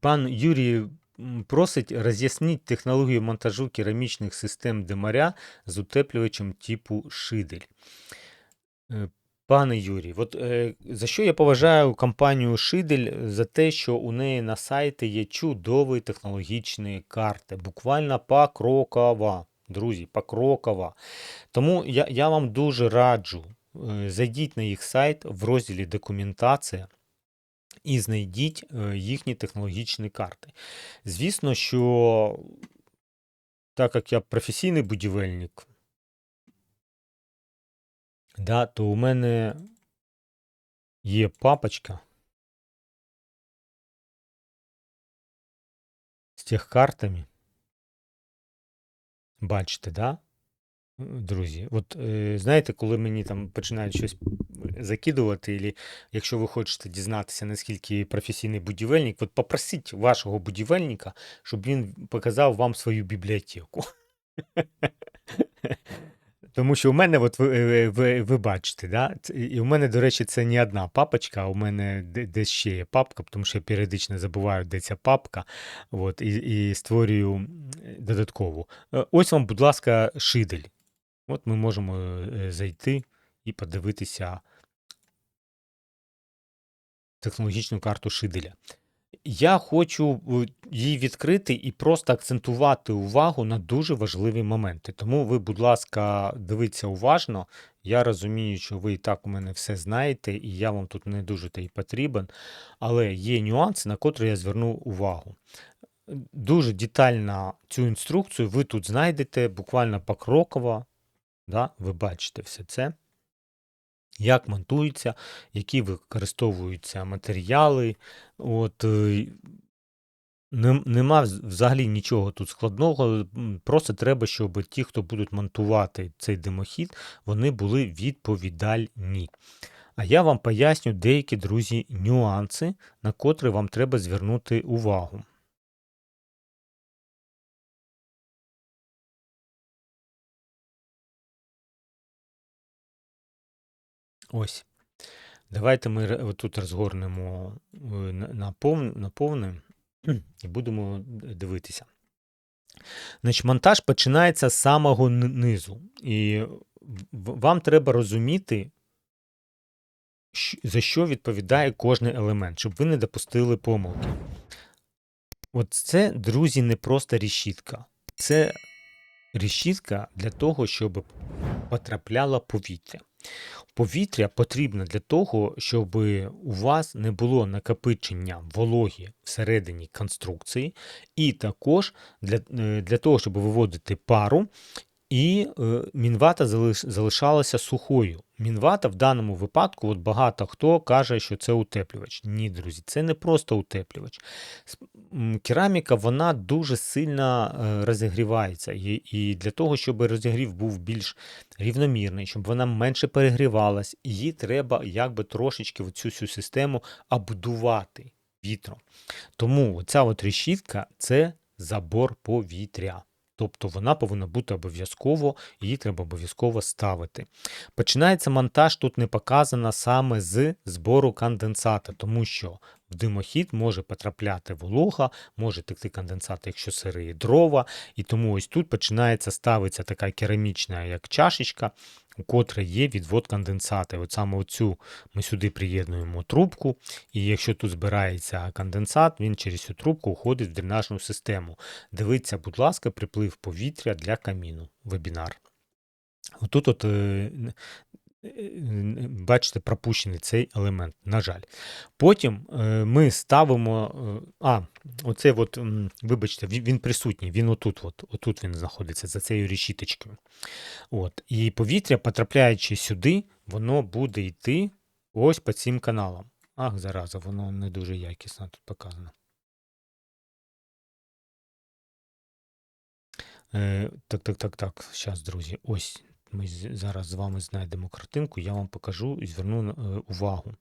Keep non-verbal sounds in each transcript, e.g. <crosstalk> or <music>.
Пан Юрій просить роз'ясніть технологію монтажу керамічних систем димаря з утеплювачем типу шидель. Е, Пане Юрій, от е, за що я поважаю компанію Шидель за те, що у неї на сайті є чудові технологічні карти, буквально покрокова. Друзі, покрокова. Тому я, я вам дуже раджу, е, зайдіть на їх сайт в розділі документація і знайдіть е, їхні технологічні карти. Звісно, що так як я професійний будівельник, да, то у мене є папочка з техкартами. Бачите, да? Е, Друзі, от е, знаєте, коли мені там починають щось закидувати, і якщо ви хочете дізнатися, наскільки професійний будівельник, от попросіть вашого будівельника, щоб він показав вам свою бібліотеку. <laughs> Тому що у мене, от ви, е, ви, ви бачите, да? і у мене, до речі, це не одна папочка, а у мене десь ще є папка, тому що я періодично забуваю, де ця папка, от, і, і створюю додаткову. Е, Ось вам, будь ласка, шидель. От ми можемо е, зайти і подивитися технологічну карту шиделя. Я хочу е, її відкрити і просто акцентувати увагу на дуже важливі моменти. Тому ви, будь ласка, дивіться уважно. Я розумію, що ви і так у мене все знаєте, і я вам тут не дуже та й потрібен. Але є нюанси, на котрі я зверну увагу. Дуже детально цю інструкцію ви тут знайдете буквально покроково. Да? Ви бачите все це. Як монтується, які використовуються матеріали. От, е, нема взагалі нічого тут складного. Просто треба, щоб ті, хто будуть монтувати цей димохід, вони були відповідальні. А я вам поясню деякі, друзі, нюанси, на котрі вам треба звернути увагу. Ось. Давайте ми тут розгорнемо е, на, на, пов- на повне і будемо дивитися. Значить, монтаж починається з самого низу. І вам треба розуміти, за що відповідає кожний елемент, щоб ви не допустили помилки. От це, друзі, не просто рішітка. Це рішітка для того, щоб потрапляло повітря. Повітря потрібно для того, щоб у вас не було накопичення вологі всередині конструкції, і також для, е, для того, щоб виводити пару, і е, мінвата залиш, залишалася сухою. Мінвата в даному випадку, от багато хто каже, що це утеплювач. Ні, друзі, це не просто утеплювач. Кераміка вона дуже сильно е, розігрівається. І, для того, щоб розігрів був більш рівномірний, щоб вона менше перегрівалась, її треба якби трошечки цю всю систему обдувати вітром. Тому ця от решітка це забор повітря. Тобто вона повинна бути обов'язково, її треба обов'язково ставити. Починається монтаж, тут не показано саме з збору конденсата, тому що в димохід може потрапляти волога, може текти конденсат, якщо сири дрова, і тому ось тут починається ставиться така керамічна, як чашечка, у котрій є відвод конденсата. От саме оцю ми сюди приєднуємо трубку, і якщо тут збирається конденсат, він через цю трубку уходить в дренажну систему. Дивіться, будь ласка, приплив повітря для каміну. Вебінар. Отут, от, е, бачите, пропущений цей елемент, на жаль. Потім е, ми ставимо. е, А, оце, от, вибачте, він, присутній, він отут, от, отут він знаходиться, за цією решіточкою. От. І повітря, потрапляючи сюди, воно буде йти ось по цим каналам. Ах, зараза, воно не дуже якісно тут показано. Е, так, так, так, так. Зараз, друзі, ось ми зараз з вами знайдемо картинку, я вам покажу і зверну е, увагу.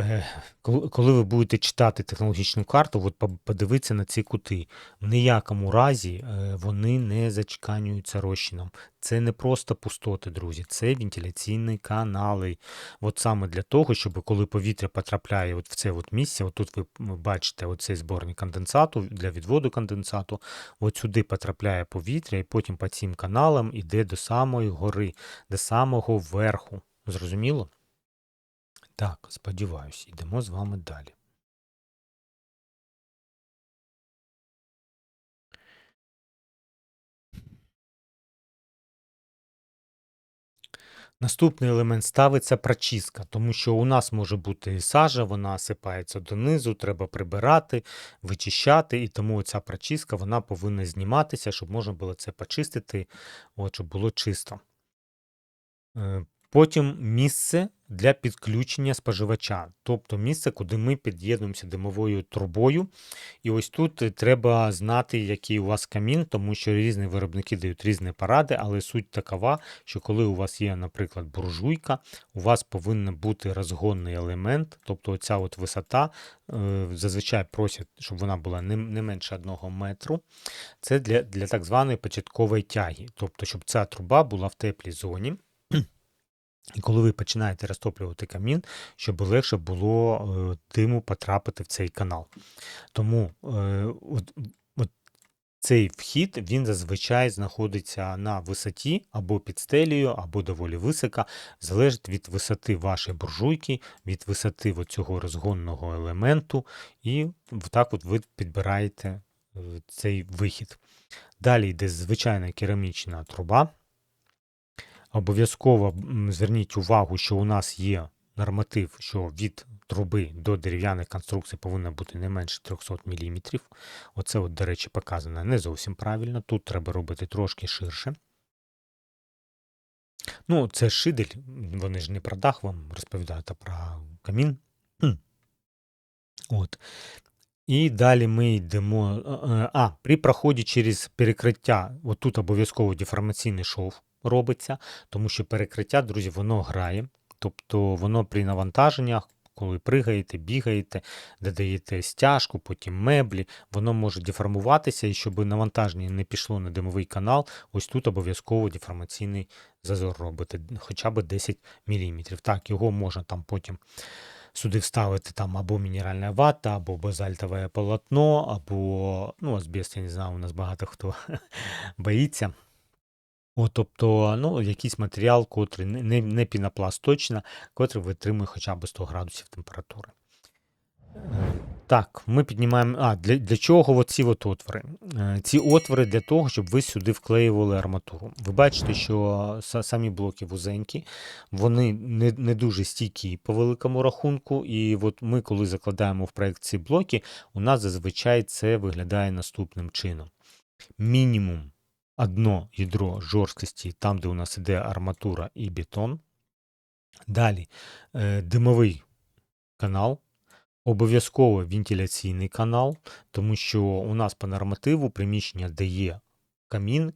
Е, коли ви будете читати технологічну карту, от по- подивіться на ці кути. В ніякому разі е, вони не зачеканюються розчином. Це не просто пустоти, друзі, це вентиляційні канали. От саме для того, щоб коли повітря потрапляє от в це от місце, от тут ви бачите оцей зборник конденсату для відводу конденсату, от сюди потрапляє повітря, і потім по цим каналам іде до самої гори, до самого верху. Зрозуміло? Так, сподіваюсь, йдемо з вами далі. Наступний елемент ставиться прочистка, тому що у нас може бути сажа, вона осипається донизу, треба прибирати, вичищати, і тому ця прочистка вона повинна зніматися, щоб можна було це почистити, от, щоб було чисто. Потім місце для підключення споживача, тобто місце, куди ми під'єднуємося димовою трубою. І ось тут треба знати, який у вас камін, тому що різні виробники дають різні поради, але суть такова, що коли у вас є, наприклад, буржуйка, у вас повинен бути розгонний елемент, тобто оця от висота, е, зазвичай просять, щоб вона була не, менше одного метру. Це для, для так званої початкової тяги, тобто, щоб ця труба була в теплій зоні. І коли ви починаєте розтоплювати камін, щоб легше було е, диму потрапити в цей канал. Тому е, от, от цей вхід він зазвичай знаходиться на висоті або під стелею, або доволі висока, залежить від висоти вашої буржуйки, від висоти цього розгонного елементу, і так от ви підбираєте е, цей вихід. Далі йде звичайна керамічна труба. Обов'язково зверніть увагу, що у нас є норматив, що від труби до дерев'яних конструкцій повинно бути не менше 300 мм. Оце, от, до речі, показано не зовсім правильно. Тут треба робити трошки ширше. Ну, це шидель, вони ж не про дах вам розповідають, а про камін. От. І далі ми йдемо. е, е, А, при проході через перекриття, отут обов'язково деформаційний шов робиться, тому що перекриття, друзі, воно грає. Тобто воно при навантаженнях, коли пригаєте, бігаєте, додаєте стяжку, потім меблі, воно може деформуватися, і щоб навантаження не пішло на димовий канал, ось тут обов'язково деформаційний зазор робити, хоча б 10 мм. Так, його можна там потім сюди вставити там або мінеральна вата, або базальтове полотно, або ну, азбест, я не знаю, у нас багато хто <laughs> боїться. О, тобто, ну, якийсь матеріал, котрий не, не, пінопласт точно, котрий витримує хоча б 100 градусів температури. Е, Так, ми піднімаємо. А, для для чого оці от отвори? Е, Ці отвори для того, щоб ви сюди вклеювали арматуру. Ви бачите, що самі блоки вузенькі, вони не, не дуже стійкі по великому рахунку. І от ми, коли закладаємо в проект ці блоки, у нас зазвичай це виглядає наступним чином. Мінімум одно ядро жорсткості, там, де у нас іде арматура і бетон. Далі е, димовий канал. Обов'язково вентиляційний канал, тому що у нас по нормативу приміщення, дає камін,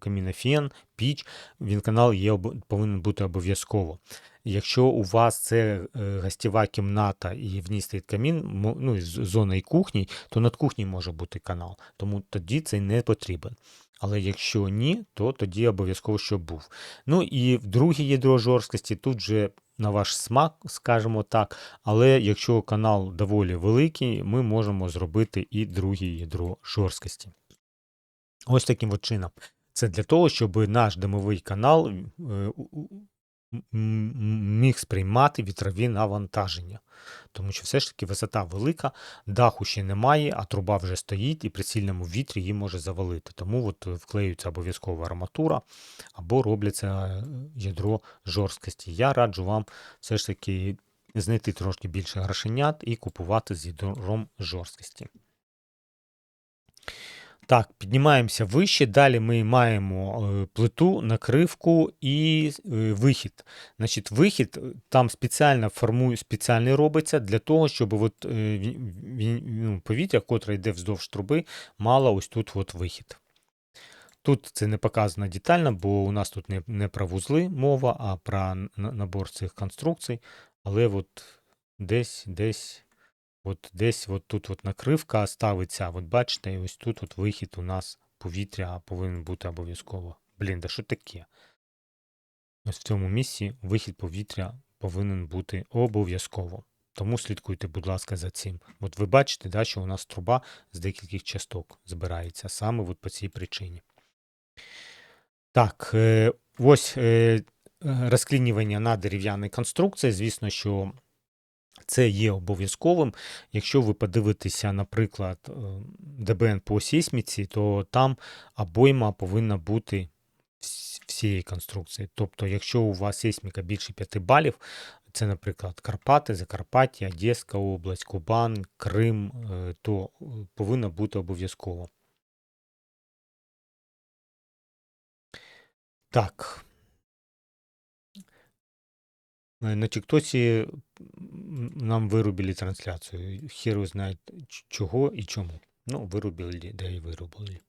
камінофен, піч, він канал є, повинен бути обов'язково. Якщо у вас це е, гостєва кімната і в ній стоїть камін, ну, зона і кухні, то над кухні може бути канал, тому тоді це не потрібен. Але якщо ні, то тоді обов'язково щоб був. Ну і друге ядро жорсткості тут же на ваш смак, скажімо так. Але якщо канал доволі великий, ми можемо зробити і друге ядро жорсткості. Ось таким от чином. Це для того, щоб наш димовий канал е, міг сприймати вітрові навантаження. Тому що все ж таки висота велика, даху ще немає, а труба вже стоїть, і при сильному вітрі її може завалити. Тому от вклеюється обов'язкова арматура або робляться е, ядро жорсткості. Я раджу вам все ж таки знайти трошки більше грошенят і купувати з ядром жорсткості. Так, піднімаємося вище. Далі ми маємо е, плиту, накривку і е, вихід. Значить, вихід е, там спеціально формує, спеціальний робиться для того, щоб от, ну, повітря, котре йде вздовж труби, мало ось тут от вихід. Тут це не показано детально, бо у нас тут не, не про вузли мова, а про набор цих конструкцій. Але от десь, десь, от десь от тут от накривка ставиться. От бачите, і ось тут от вихід у нас повітря повинен бути обов'язково. Блін, да що таке? Ось в цьому місці вихід повітря повинен бути обов'язково. Тому слідкуйте, будь ласка, за цим. От ви бачите, да, що у нас труба з декількох часток збирається саме от по цій причині. Так, е, ось е, розклінювання на дерев'яній конструкції. Звісно, що це є обов'язковим. Якщо ви подивитеся, наприклад, е, ДБН по сейсміці, то там обойма повинна бути вс- всієї конструкції. Тобто, якщо у вас сейсміка більше 5 балів, це, наприклад, Карпати, Закарпаття, Одеська область, Кубан, Крим, е, то е, повинно бути обов'язково. Так. На Тіктосі нам вирубили трансляцію. Хер його знає чого і чому. Ну, вирубили, де і вирубили.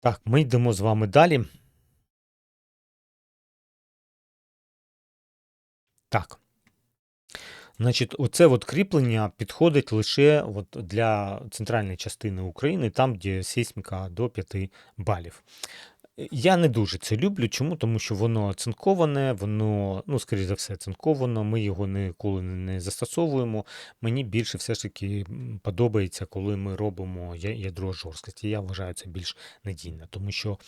Так, ми йдемо з вами далі. Так. Значить, оце от кріплення підходить лише от для центральної частини України, там, де сейсміка до 5 балів. Я не дуже це люблю. Чому? Тому що воно цинковане, воно, ну, скоріш за все, цинковано, ми його ніколи не застосовуємо. Мені більше все ж таки подобається, коли ми робимо ядро жорсткості. Я вважаю це більш надійно, тому що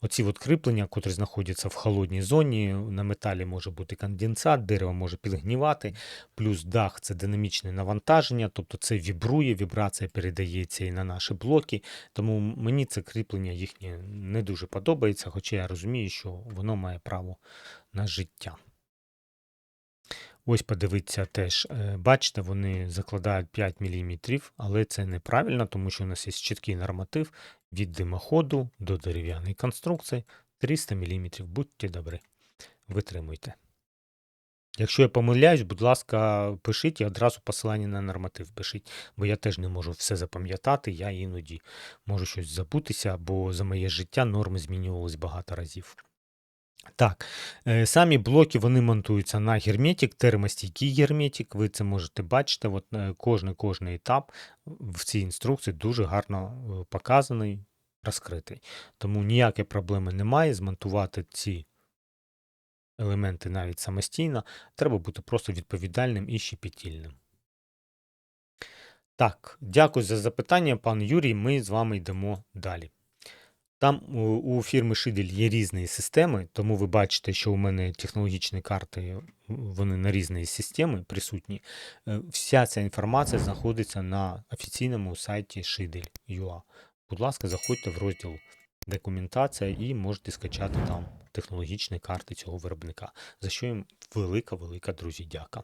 оці от кріплення, котрі знаходяться в холодній зоні, на металі може бути конденсат, дерево може підгнівати, плюс дах це динамічне навантаження, тобто це вібрує, вібрація передається і на наші блоки. Тому мені це кріплення їхнє не дуже подобається, хоча я розумію, що воно має право на життя. Ось подивіться теж, е, бачите, вони закладають 5 мм, але це неправильно, тому що у нас є чіткий норматив від димоходу до дерев'яної конструкції 300 мм. Будьте добрі, витримуйте. Якщо я помиляюсь, будь ласка, пишіть і одразу посилання на норматив пишіть, бо я теж не можу все запам'ятати, я іноді можу щось забутися, бо за моє життя норми змінювались багато разів. Так, е, самі блоки вони монтуються на герметик, термостійкий герметик. Ви це можете бачити. От е, кожний кожний етап в цій інструкції дуже гарно е, показаний, розкритий. Тому ніякої проблеми немає змонтувати ці елементи навіть самостійно. Треба бути просто відповідальним і щепетільним. Так, дякую за запитання, пан Юрій. Ми з вами йдемо далі. Там у, фірми Шидель є різні системи, тому ви бачите, що у мене технологічні карти вони на різні системи присутні. Е, Вся ця інформація знаходиться на офіційному сайті Шидель.ua. Будь ласка, заходьте в розділ документація і можете скачати там технологічні карти цього виробника, за що їм велика-велика, друзі, дяка.